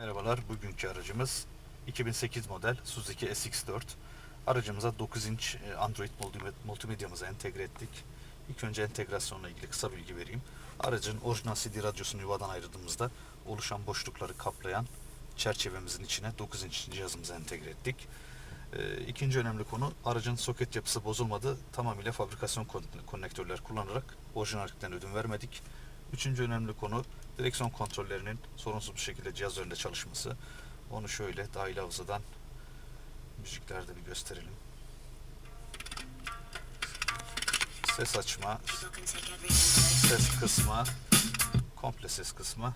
Merhabalar, bugünkü aracımız 2008 model Suzuki SX4. Aracımıza 9 inç e, Android multimed- multimedyamızı entegre ettik. İlk önce entegrasyonla ilgili kısa bilgi vereyim. Aracın orijinal CD radyosunu yuvadan ayırdığımızda oluşan boşlukları kaplayan çerçevemizin içine 9 inç cihazımızı entegre ettik. E, İkinci önemli konu aracın soket yapısı bozulmadı. Tamamıyla fabrikasyon kon- konnektörler kullanarak orijinallikten ödün vermedik. Üçüncü önemli konu direksiyon kontrollerinin sorunsuz bir şekilde cihaz üzerinde çalışması. Onu şöyle dahil hafızadan müziklerde bir gösterelim. Ses açma, ses kısma, komple ses kısma,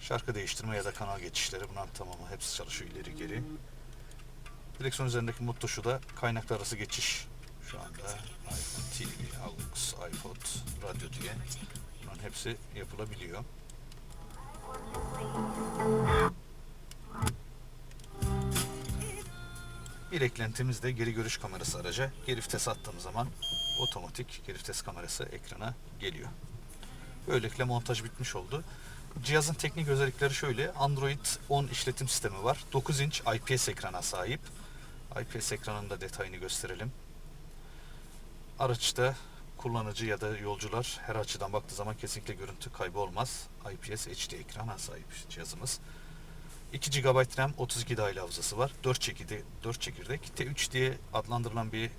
şarkı değiştirme ya da kanal geçişleri bunların tamamı hepsi çalışıyor ileri geri. Direksiyon üzerindeki mut tuşu da kaynaklar arası geçiş. Şu anda AUX, iPod, radyo diye bunların hepsi yapılabiliyor. Bir eklentimiz de geri görüş kamerası araca. Geri vites attığım zaman otomatik geri vites kamerası ekrana geliyor. Böylelikle montaj bitmiş oldu. Cihazın teknik özellikleri şöyle. Android 10 işletim sistemi var. 9 inç IPS ekrana sahip. IPS ekranın da detayını gösterelim. Araçta kullanıcı ya da yolcular her açıdan baktığı zaman kesinlikle görüntü kaybı olmaz. IPS HD ekrana sahip cihazımız. 2 GB RAM, 32 dahil hafızası var. 4 çekirdek, 4 çekirdek. T3 diye adlandırılan bir e,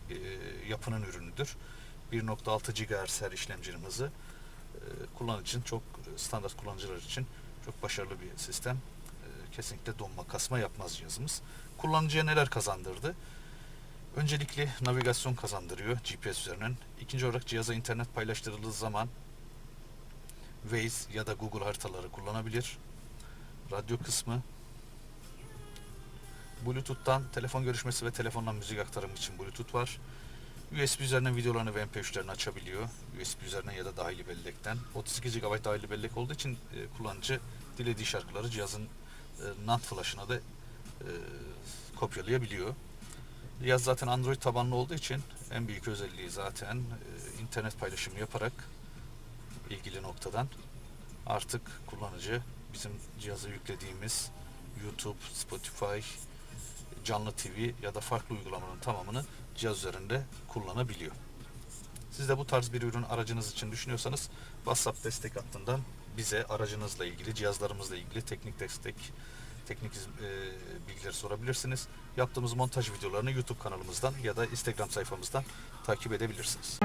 yapının ürünüdür. 1.6 GHz her işlemcinin hızı. E, kullanıcı için çok e, standart kullanıcılar için çok başarılı bir sistem. E, kesinlikle donma, kasma yapmaz cihazımız. Kullanıcıya neler kazandırdı? Öncelikli navigasyon kazandırıyor GPS üzerinden. İkinci olarak cihaza internet paylaştırıldığı zaman Waze ya da Google haritaları kullanabilir. Radyo kısmı Bluetooth'tan telefon görüşmesi ve telefondan müzik aktarımı için Bluetooth var. USB üzerinden videolarını ve MP3'lerini açabiliyor. USB üzerinden ya da dahili bellekten. 32 GB dahili bellek olduğu için e, kullanıcı dilediği şarkıları cihazın e, NAND flash'ına da e, kopyalayabiliyor. Cihaz zaten Android tabanlı olduğu için en büyük özelliği zaten e, internet paylaşımı yaparak ilgili noktadan artık kullanıcı bizim cihaza yüklediğimiz YouTube, Spotify, canlı TV ya da farklı uygulamanın tamamını cihaz üzerinde kullanabiliyor. Siz de bu tarz bir ürün aracınız için düşünüyorsanız WhatsApp destek hattından bize aracınızla ilgili, cihazlarımızla ilgili teknik destek, teknik e, bilgileri sorabilirsiniz. Yaptığımız montaj videolarını YouTube kanalımızdan ya da Instagram sayfamızdan takip edebilirsiniz.